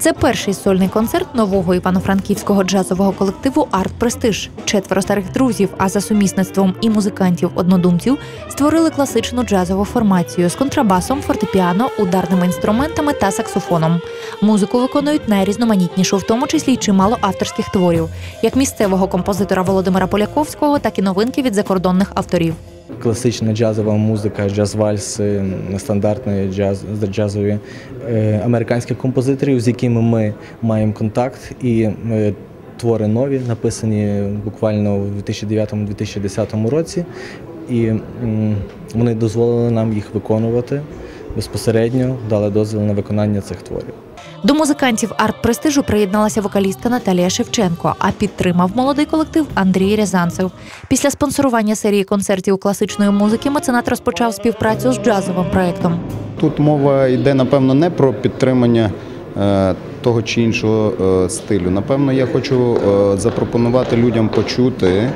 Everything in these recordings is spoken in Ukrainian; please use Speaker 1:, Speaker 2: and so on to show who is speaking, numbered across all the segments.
Speaker 1: Це перший сольний концерт нового івано-франківського джазового колективу Арт Престиж. Четверо старих друзів, а за сумісництвом і музикантів-однодумців створили класичну джазову формацію з контрабасом, фортепіано, ударними інструментами та саксофоном. Музику виконують найрізноманітнішу, в тому числі й чимало авторських творів, як місцевого композитора Володимира Поляковського, так і новинки від закордонних авторів.
Speaker 2: Класична джазова музика, джаз-вальси, стандартні джаз, джазові е, американських композиторів, з якими ми маємо контакт, і е, твори нові, написані буквально в 2009-2010 році, і вони дозволили нам їх виконувати безпосередньо, дали дозвіл на виконання цих творів.
Speaker 1: До музикантів арт-престижу приєдналася вокалістка Наталія Шевченко, а підтримав молодий колектив Андрій Рязанцев. Після спонсорування серії концертів класичної музики меценат розпочав співпрацю з джазовим проєктом.
Speaker 3: Тут мова йде, напевно, не про підтримання того чи іншого е, стилю. Напевно, я хочу е, запропонувати людям почути е,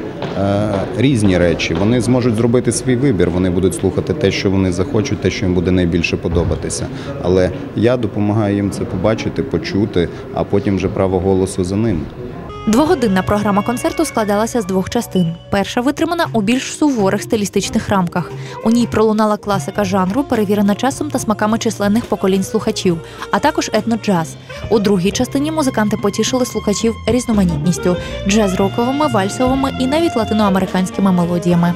Speaker 3: різні речі. Вони зможуть зробити свій вибір, вони будуть слухати те, що вони захочуть, те, що їм буде найбільше подобатися. Але я допомагаю їм це побачити, почути, а потім вже право голосу за ними.
Speaker 1: Двогодинна програма концерту складалася з двох частин. Перша витримана у більш суворих стилістичних рамках. У ній пролунала класика жанру, перевірена часом та смаками численних поколінь слухачів, а також етноджаз. У другій частині музиканти потішили слухачів різноманітністю джаз-роковими, вальсовими і навіть латиноамериканськими мелодіями.